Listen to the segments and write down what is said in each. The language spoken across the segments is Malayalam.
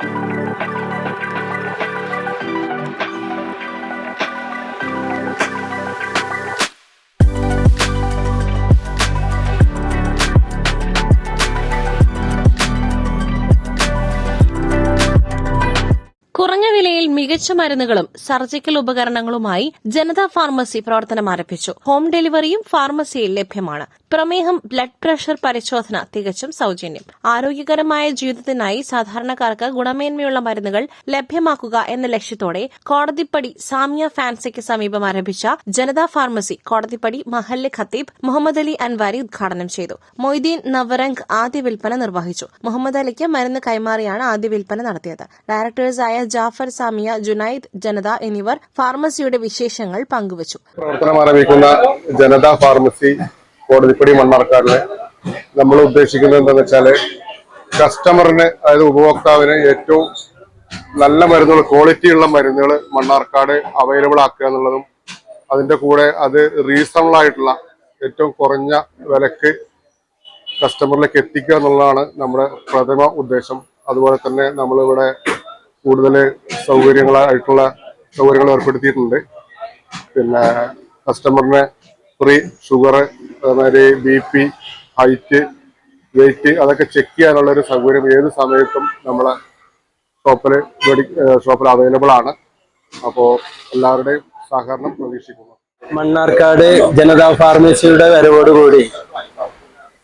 Thank you. മികച്ച മരുന്നുകളും സർജിക്കൽ ഉപകരണങ്ങളുമായി ജനതാ ഫാർമസി പ്രവർത്തനം ആരംഭിച്ചു. ഹോം ഡെലിവറിയും ഫാർമസിയിൽ ലഭ്യമാണ്. പ്രമേഹം ബ്ലഡ് പ്രഷർ പരിശോധന തികച്ചും സൌജന്യം. ആരോഗ്യകരമായ ജീവിതത്തിനായി സാധാരണക്കാർക്ക് ഗുണമേന്മയുള്ള മരുന്നുകൾ ലഭ്യമാക്കുക എന്ന ലക്ഷ്യത്തോടെ കോടതിപ്പടി സാമിയ ഫാൻസിക്ക് സമീപം ആരംഭിച്ച ജനതാ ഫാർമസി കോടതിപ്പടി മഹല്ല് ഖത്തീബ് മുഹമ്മദ് അലി അൻവാരി ഉദ്ഘാടനം ചെയ്തു. മൊയ്തീൻ നവറംഗ് ആദ്യ വിൽപ്പന നിർവഹിച്ചു. മുഹമ്മദ് അലിക്ക് മരുന്ന് കൈമാറിയാണ് ആദ്യ വിൽപ്പന നടത്തിയത്. ഡയറക്ടേഴ്സായ ജാഫർ സാമിയ ജുനൈദ് ജനത എന്നിവർ ഫാർമസിയുടെ വിശേഷങ്ങൾ പങ്കുവച്ചു. പ്രവർത്തനം ആരംഭിക്കുന്ന ജനത ഫാർമസി കോടതിപ്പടി മണ്ണാർക്കാടിലെ നമ്മൾ ഉദ്ദേശിക്കുന്നത് എന്താണെന്ന് വെച്ചാൽ കസ്റ്റമറിന് അതായത് ഉപഭോക്താവിന് ഏറ്റവും നല്ല മരുന്നുകൾ ക്വാളിറ്റി ഉള്ള മരുന്നുകൾ മണ്ണാർക്കാട് അവൈലബിൾ ആക്കുക എന്നുള്ളതും അതിന്റെ കൂടെ അത് റീസണബിൾ ആയിട്ടുള്ള ഏറ്റവും കുറഞ്ഞ വിലക്ക് കസ്റ്റമറിലേക്ക് എത്തിക്കുക എന്നുള്ളതാണ് നമ്മുടെ പ്രഥമ ഉദ്ദേശം. അതുപോലെ തന്നെ നമ്മളിവിടെ കൂടുതൽ സൗകര്യങ്ങളായിട്ടുള്ള സൗകര്യങ്ങൾ ഏർപ്പെടുത്തിയിട്ടുണ്ട്. പിന്നെ കസ്റ്റമറിന് ഫ്രീ ഷുഗർ അതേമാതിരി ബി പി ഹൈറ്റ് വെയിറ്റ് അതൊക്കെ ചെക്ക് ചെയ്യാനുള്ള ഒരു സൗകര്യം ഏത് സമയത്തും നമ്മളെ ഷോപ്പിൽ ഷോപ്പിൽ അവൈലബിൾ ആണ്. അപ്പോൾ എല്ലാവരുടെയും സഹകരണം പ്രതീക്ഷിക്കുന്നു. മണ്ണാർക്കാട് ജനതാ ഫാർമസിയുടെ വരവോടുകൂടി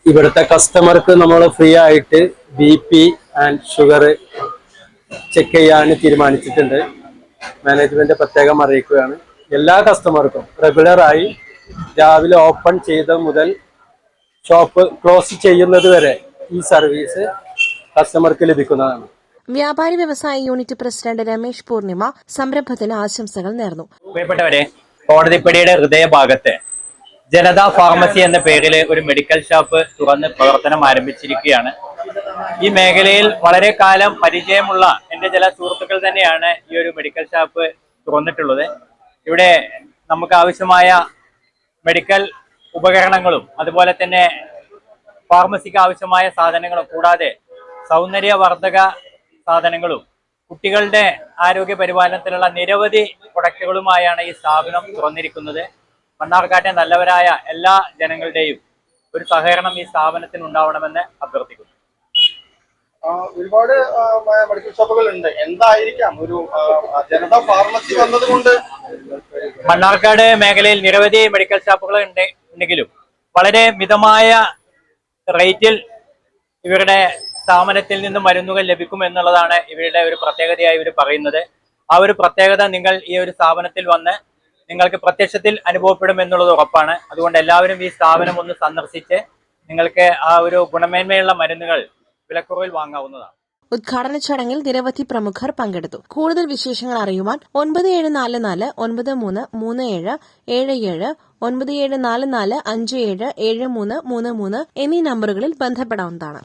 ഇവിടുത്തെ കസ്റ്റമർക്ക് നമ്മൾ ഫ്രീ ആയിട്ട് B P and sugar check ചെയ്യാൻ തീരുമാനിച്ചിട്ടുണ്ട്. മാനേജ്മെന്റ് പ്രത്യേകം അറിയിക്കുകയാണ്. എല്ലാ കസ്റ്റമർക്കും റെഗുലറായി രാവിലെ ഓപ്പൺ ചെയ്ത മുതൽ ഷോപ്പ് ക്ലോസ് ചെയ്യുന്നത് വരെ ഈ സർവീസ് കസ്റ്റമർക്ക് ലഭിക്കുന്നതാണ്. വ്യാപാരി വ്യവസായ യൂണിറ്റ് പ്രസിഡന്റ് രമേശ് പൂർണിമ സംരംഭത്തിന് ആശംസകൾ നേർന്നു. പ്രിയപ്പെട്ടവരെ കോടതിപ്പടിയുടെ ഹൃദയഭാഗത്ത് ജനതാ ഫാർമസി എന്ന പേരിൽ ഒരു മെഡിക്കൽ ഷോപ്പ് തുറന്ന് പ്രവർത്തനം ആരംഭിച്ചിരിക്കുകയാണ്. ഈ മേഖലയിൽ വളരെ കാലം പരിചയമുള്ള എന്റെ ചില സുഹൃത്തുക്കൾ തന്നെയാണ് ഈ ഒരു മെഡിക്കൽ ഷോപ്പ് തുറന്നിട്ടുള്ളത്. ഇവിടെ നമുക്ക് ആവശ്യമായ മെഡിക്കൽ ഉപകരണങ്ങളും അതുപോലെ തന്നെ ഫാർമസിക്ക് ആവശ്യമായ സാധനങ്ങളും കൂടാതെ സൗന്ദര്യവർദ്ധക സാധനങ്ങളും കുട്ടികളുടെ ആരോഗ്യ പരിപാലനത്തിലുള്ള നിരവധി പ്രൊഡക്റ്റുകളുമായാണ് ഈ സ്ഥാപനം തുറന്നിരിക്കുന്നത്. മണ്ണാർക്കാട്ടെ നല്ലവരായ എല്ലാ ജനങ്ങളുടെയും ഒരു സഹകരണം ഈ സ്ഥാപനത്തിന് ഉണ്ടാവണമെന്ന് അഭ്യർത്ഥിക്കുന്നു. ഒരുപാട് മെഡിക്കൽ ഷോപ്പുകൾ ഉണ്ട് എന്തായിരിക്കാം ഒരു ജനത ഫാർമസി വന്നത് കൊണ്ട് മണ്ണാർക്കാട് മേഖലയിൽ നിരവധി മെഡിക്കൽ ഷോപ്പുകൾ ഉണ്ട് ഉണ്ടെങ്കിലും വളരെ മിതമായ റേറ്റിൽ ഇവരുടെ സ്ഥാപനത്തിൽ നിന്നും മരുന്നുകൾ ലഭിക്കും എന്നുള്ളതാണ് ഇവരുടെ ഒരു പ്രത്യേകതയായി ഇവർ പറയുന്നത്. ആ ഒരു പ്രത്യേകത നിങ്ങൾ ഈ ഒരു സ്ഥാപനത്തിൽ വന്ന് നിങ്ങൾക്ക് പ്രത്യക്ഷത്തിൽ അനുഭവപ്പെടും എന്നുള്ളത് ഉറപ്പാണ്. അതുകൊണ്ട് എല്ലാവരും ഈ സ്ഥാപനം ഒന്ന് സന്ദർശിച്ച് നിങ്ങൾക്ക് ആ ഒരു ഗുണമേന്മയുള്ള മരുന്നുകൾ വിലക്കുറവിൽ വാങ്ങാവുന്നതാണ്. ഉദ്ഘാടന ചടങ്ങിൽ നിരവധി പ്രമുഖർ പങ്കെടുത്തു. കൂടുതൽ വിശേഷങ്ങൾ അറിയുവാൻ ഒൻപത് ഏഴ് നാല് നാല് ഒൻപത് മൂന്ന് മൂന്ന് ഏഴ് ഏഴ് ഏഴ് ഒൻപത് ഏഴ് നാല് നാല് അഞ്ച് ഏഴ് ഏഴ് മൂന്ന് മൂന്ന് മൂന്ന് എന്നീ നമ്പറുകളിൽ ബന്ധപ്പെടാവുന്നതാണ്.